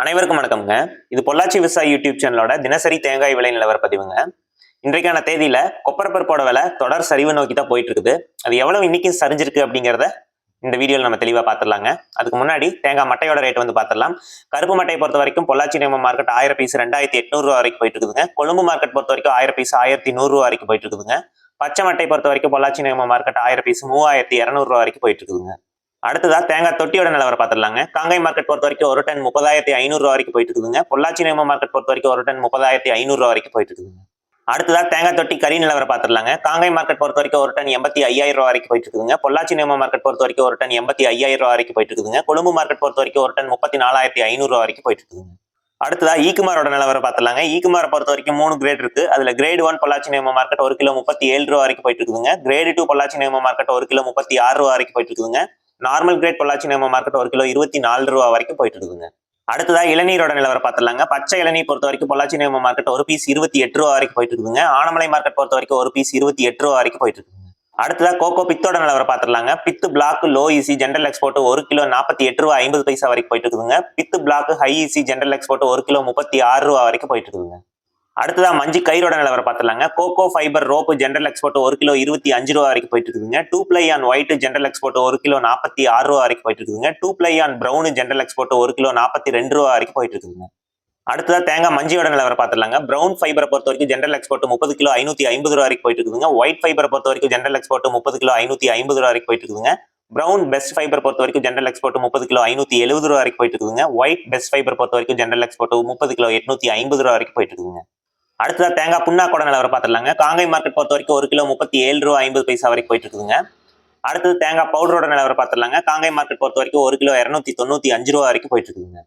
அனைவருக்கும் வணக்கம்ங்க. இது பொள்ளாச்சி விவசாய யூடியூப் சேனலோட தினசரி தேங்காய் விலை நிலவர பதிவுங்க. இன்றைக்கான தேதியில கொப்பரப்பருப்போட விலை தொடர் சரிவு நோக்கி தான் போயிட்டு இருக்குது அது எவ்வளவு இன்னைக்கு சரிஞ்சிருக்கு அப்படிங்கிறத இந்த வீடியோவில் நம்ம தெளிவாக பார்த்துடலாங்க அதுக்கு முன்னாடி தேங்காய் மட்டையோட ரேட் வந்து பார்த்துடலாம் கருப்பு மட்டையை பொறுத்த வரைக்கும் பொள்ளாச்சி நேம மார்க்கெட் ஆயிரம் பீஸ் ரெண்டாயிரத்தி எட்நூறுரூவா வரைக்கும் போயிட்டு இருக்குதுங்க கொழும்பு மார்க்கெட் பொறுத்த வரைக்கும் ஆயிரம் பீஸ் ஆயிரத்தி நூறுரூவா வரைக்கும் போயிட்டு இருக்குதுங்க பச்சை மட்டை பொறுத்த வரைக்கும் பொள்ளாச்சி நேம மார்க்கெட் ஆயிரம் பீஸ் மூவாயிரத்தி இரநூறுவா வரைக்கும் போயிட்டு இருக்குதுங்க அடுத்ததா தேங்காய் தொட்டியோட நிலவரம் பார்த்துடலாங்க. காங்கை மார்க்கெட் பொறுத்த வரைக்கும் ஒரு டன் முப்பதாயிரத்தி ஐநூறுரூவா வரைக்கும் போயிட்டு இருக்குதுங்க. பொள்ளாச்சி நேம மார்க்கெட் பொறுத்த வரைக்கும் ஒரு டன் முப்பதாயிரத்தி ஐநூறுரூவா வரைக்கும் போயிட்டு இருக்குதுங்க. அடுத்ததா தேங்காய் தொட்டி கறி நிலவரம் பார்த்துடலாங்க. காங்கை மார்க்கெட் பொறுத்த வரைக்கும் ஒரு டன் எண்பத்தி ஐயாயிரம் ரூபா வரைக்கும் போயிட்டு இருக்குதுங்க. பொள்ளாச்சி நேம மார்க்கெட் பொறுத்த வரைக்கும் ஒரு டன் எண்பத்தி ஐயாயிரம் ரூபா வரைக்கும் போயிட்டு இருக்குதுங்க. கொழும்பு மார்க்கெட் பொறுத்த வரைக்கும் ஒரு டன் முப்பத்தி நாலாயிரத்தி ஐநூறுரூவா வரைக்கும் போயிட்டு இருக்குதுங்க. அடுத்ததா ஈக்குமாரோட நிலவரம் பார்த்துலாங்க ஈக்குமாரை பொறுத்த வரைக்கும் மூணு கிரேட் இருக்கு. அதுல கிரேட் ஒன் பொள்ளாச்சி நேம மார்க்கெட் ஒரு கிலோ முப்பத்தி ஏழு ரூபா வரைக்கும் போயிட்டு இருக்குதுங்க. கிரேட் டூ பொள்ளாச்சி நேம மார்க்கெட் ஒரு கிலோ முப்பத்தி ஆறு ரூபா வரைக்கும் போயிட்டு இருக்குதுங்க. நார்மல் கிரேட் பொள்ளாச்சி நேம மார்க்கெட் ஒரு கிலோ இருபத்தி நாலு ரூபா வரைக்கும் போயிட்டு இருக்குங்க அடுத்ததா இளநீரோட நிலவரம் பார்த்துலாங்க பச்சை இளநீர் பொறுத்த வரைக்கும் பொள்ளாச்சி நேம மார்க்கெட் ஒரு பீஸ் இருபத்தி எட்டு ரூபா வரைக்கும் போயிட்டு இருக்குதுங்க. ஆனமலை மார்க்கெட் பொறுத்த வரைக்கும் ஒரு பீஸ் இருபத்தி எட்டு ரூபா வரைக்கும் போயிட்டு இருக்குங்க அடுத்ததா கோகோ பித்தோட நிலவரம் பார்த்துலாங்க pith block low EC general export ஒரு கிலோ நாற்பத்தி எட்டு ரூபா ஐம்பது பைசா வரைக்கும் போயிட்டு இருக்குதுங்க. Pith block high EC general export ஒரு கிலோ முப்பத்தி ஆறு ரூபா வரைக்கும் போயிட்டு இருக்குங்க அடுத்ததா மஞ்சு கயிறோட நிலவரம் பார்த்துலாங்க coco fibre rope general export ஒரு கிலோ இருபத்தி அஞ்சு ரூபா வரைக்கும் போயிட்டு இருக்குதுங்க. Two ply on white general export ஒரு கிலோ நாற்பத்தி ஆறு ரூபா வரைக்கும் போயிட்டு இருக்குதுங்க. Two ply on brown general export ஒரு கிலோ நாற்பத்தி ரெண்டு ரூபா வரைக்கும் போயிட்டு இருக்குதுங்க. அடுத்ததா தேங்காய் மஞ்சியோட நிலவரம் பார்த்துலாங்க ப்ரௌன் ஃபைபரை பொறுத்த வரைக்கும் ஜென்ரல் எக்ஸ்போர்ட் முப்பது கிலோ ஐநூத்தி ஐம்பது ரூபா வரைக்கும் போயிட்டு இருக்குதுங்க. ஒயிட் ஃபைபரை பொறுத்த வரைக்கும் ஜென்ரல் எக்ஸ்போர்ட் முப்பது கிலோ ஐநூத்தி ஐம்பது ரூபா வரைக்கும் போயிட்டு இருக்குதுங்க. ப்ரௌன் பெஸ்ட் ஃபைபர் பொறுத்த வரைக்கும் ஜென்ரல் எக்ஸ்போர்ட் முப்பது கிலோ ஐநூத்தி எழுபது ரூபா வரைக்கும் போயிட்டு இருக்குதுங்க. ஒயிட் பெஸ்ட் ஃபைபர் பொறுத்த வரைக்கும் ஜென்ரல் எக்ஸ்போர்ட் முப்பது கிலோ எட்நூத்தி ஐம்பது ரூபா வரைக்கும் போயிட்டு இருக்குதுங்க. அடுத்ததாக தேங்காய் புண்ணாக்கோட நிலவரம் பார்த்துலாங்க காங்கை மார்க்கெட் பொறுத்த வரைக்கும் ஒரு கிலோ முப்பத்தி ஏழு ரூபா ஐம்பது பைசா வரைக்கும் போயிட்டு இருக்குதுங்க. அடுத்தது தேங்காய் பவுடரோட நிலவரம் பார்த்துடலாங்க. காங்கை மார்க்கெட் பொறுத்த வரைக்கும் ஒரு கிலோ இரநூத்தி தொண்ணூற்றி அஞ்சு ரூபா வரைக்கும் போயிட்டு இருக்குதுங்க.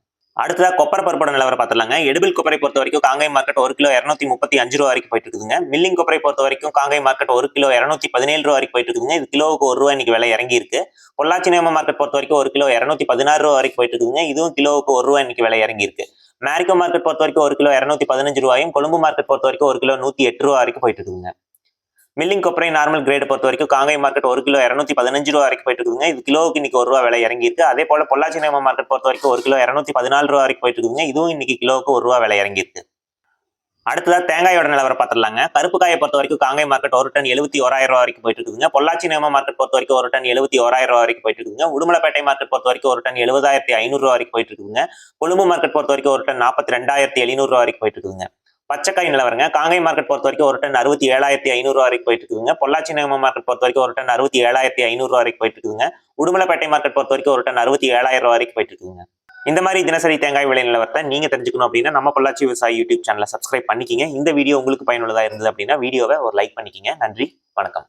அடுத்ததா கொப்பரை பருப்போட நிலவரம் பார்த்துடலாங்க. எடுபில் கொப்பரை பொறுத்த வரைக்கும் காங்கை மார்க்கெட் ஒரு கிலோ இரநூத்தி முப்பத்தி அஞ்சு ரூபா வரைக்கும் போயிட்டு இருக்குதுங்க. மில்லிங் கொப்பரை பொறுத்த வரைக்கும் காங்கை மார்க்கெட் ஒரு கிலோ இரநூத்தி பதினேழு ரூபா வரைக்கும் போயிட்டு இருக்குதுங்க. இது கிலோவுக்கு ஒரு ரூபா இன்னைக்கு விலை இறங்கி இருக்கு. பொள்ளாச்சி நேம மார்க்கெட் பொறுத்த வரைக்கும் ஒரு கிலோ இரநூத்தி பதினாறு ரூபா வரைக்கும் போயிட்டு இருக்குதுங்க. இதுவும் கிலோவுக்கு ஒரு ரூபா இன்னைக்கு விலை இறங்கி இருக்கு. மேரிக்கோ மார்க்கெட் பொறுத்த வரைக்கும் ஒரு கிலோ இரநூத்தி பதினஞ்சு ரூபாயும் கொழும்பு மார்க்கெட் பொறுத்த வரைக்கும் ஒரு கிலோ நூத்தி எட்டு ரூபா வரைக்கும் போயிட்டு இருக்குதுங்க மில்லிங் கொப்பரை நார்மல் கிரேட் பொறுத்த வரைக்கும் காங்கை மார்க்கெட் ஒரு கிலோ இரநூத்தி பதினஞ்சு ரூபா வரைக்கும் போயிட்டு இருக்குங்க. இது கிலோவுக்கு இன்னைக்கு ஒரு ரூபா விலை இறங்கியிருக்கு அதே போல பொள்ளாச்சி நேம மார்க்கெட் பொறுத்த வரைக்கும் ஒரு கிலோ இரநூத்தி பதினாலு ரூபா வரைக்கும் போயிட்டு இருக்குங்க. இதுவும் இன்னைக்கு கிலோவுக்கு ஒரு ரூபா விலை இறங்கியிருக்கு இருக்கு தேங்காயோட நிலவரம் பார்த்துடலாங்க கருப்பு காயை பொறுத்த வரைக்கும் காங்கை மார்க்கெட் ஒரு டன் எழுபத்தி ஓராயிரம் ரூபா வரைக்கும் போயிட்டு இருக்குதுங்க. பொள்ளாச்சி நேம மார்க்கெட் பொறுத்த வரைக்கும் ஒரு டன் எழுபத்தி ஓராயிரம் ரூபா வரைக்கும் போயிட்டு இருக்குங்க உடுமலைப்பேட்டை மார்க்கெட் பொறுத்த வரைக்கும் ஒரு டன் எழுபதாயிரத்தி ஐநூறு ரூபா வரைக்கும் போயிட்டு இருக்குங்க கொழும்பு மார்க்கெட் பொறுத்த வரைக்கும் ஒரு டன் நாற்பத்தி ரெண்டாயிரத்தி எழுநூறு ரூபா வரைக்கும் போயிட்டு இருக்குங்க பச்சைக்காய் நிலவரங்க காங்கை மார்க்கெட் பொறுத்த வரைக்கும் ஒரு டன் அறுபத்தி ஏழாயிரத்தி ஐநூறு ரூபா வரைக்கும் போயிட்டு இருக்குதுங்க. பொள்ளாச்சி நேம மார்க்கெட் பொறுத்த வரைக்கும் ஒரு டன் அறுபத்தி ஏழாயிரத்தி ஐநூறு ரூபா வரைக்கும் போயிட்டு இருக்குங்க உடுமலைப்பேட்டை மார்க்கெட் பொறுத்த வரைக்கும் ஒரு டன் அறுபத்தி ஏழாயிரம் ரூபா வரைக்கும் போயிட்டு இருக்குங்க இந்த மாதிரி தினசரி தேங்காய் விலை நிலவரத்தை நீங்க தெரிஞ்சுக்கணும் அப்படின்னா நம்ம பொள்ளாச்சி விவசாயி யூடியூப் சேனலை சப்ஸ்கிரைப் பண்ணிக்கிங்க. இந்த வீடியோ உங்களுக்கு பயனுள்ளதாக இருந்தது அப்படின்னா வீடியோவை ஒரு லைக் பண்ணிக்கிங்க. நன்றி வணக்கம்.